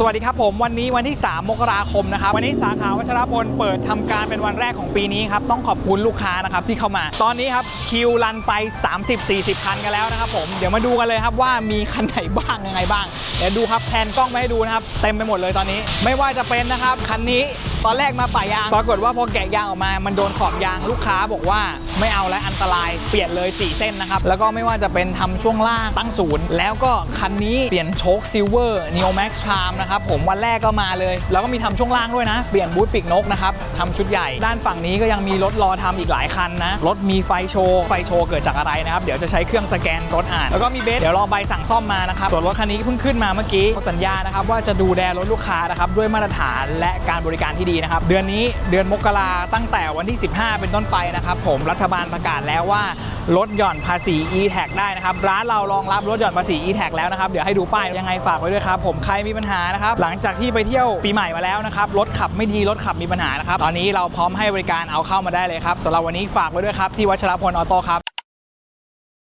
สวัสดีครับผมวันนี้วันที่ 3 มกราคมนะครับวันนี้สาขาวัชรพลเปิดทำการเป็นวันแรกของปีนี้ครับต้องขอบคุณลูกค้านะครับที่เข้ามา ตอนนี้ครับคิวรันไป 30-40 คันกันแล้วนะครับผมเดี๋ยวมาดูกันเลยครับว่ามีคันไหนบ้างยังไงบ้างเดี๋ยวดูครับแผนกล้องมาให้ดูนะครับเต็มไปหมดเลยตอนนี้ ไม่ว่าจะเป็นนะครับคันนี้ตอนแรกมาป่ายาง ปรากฏว่าพอแกะยางออกมามันโดนขอบยางลูกค้าบอกว่าไม่เอาแล้วอันตรายเปลี่ยนเลย 4 เส้นนะครับ แล้วก็ไม่ว่าจะเป็นทำช่วงล่างตั้งศูนย์แล้วก็คันนี้เปลี่ยนโชคซิลเวอร์ Neo Max Prime นะครับผมวันแรกก็มาเลย แล้วก็มีทำช่วงล่างด้วยนะ เปลี่ยนบูทปีกนกนะครับทำชุดใหญ่ด้านฝั่งนี้ก็ยังมีรถรอทำอีกหลายคันนะรถมีไฟโชว์ไฟโชว์เกิดจากอะไรนะครับเดี๋ยวจะใช้เครื่องสแกนรถอ่านแล้วก็มีเบสเดี๋ยวรอใบสั่งซ่อมมานะครับส่วนรถคันนี้เพิ่งขึ้นมาเมื่อกี้สัญญานะครับว่าจะดูแลรถลูกค้านะครับด้วยมาตรฐานและการบริการที่ดีนะครับเดือนนี้เดือนมกราตั้งแต่วันที่ 15 เป็นต้นไปนะครับผมรัฐบาลประกาศแล้วว่า ลดหย่อนภาษี e-tag ได้นะครับ ร้านเรารองรับลดหย่อนภาษี e-tag แล้วนะครับ เดี๋ยวให้ดูป้ายยังไงฝากไว้ด้วยครับผมใครมีปัญหานะครับ หลังจากที่ไปเที่ยวปีใหม่มาแล้วนะครับ รถขับไม่ดีรถขับมีปัญหานะครับ ตอนนี้เราพร้อมให้บริการเอาเข้ามาได้เลยครับสำหรับวันนี้ฝากไว้ด้วยครับที่วัชรพลออโต้ครับ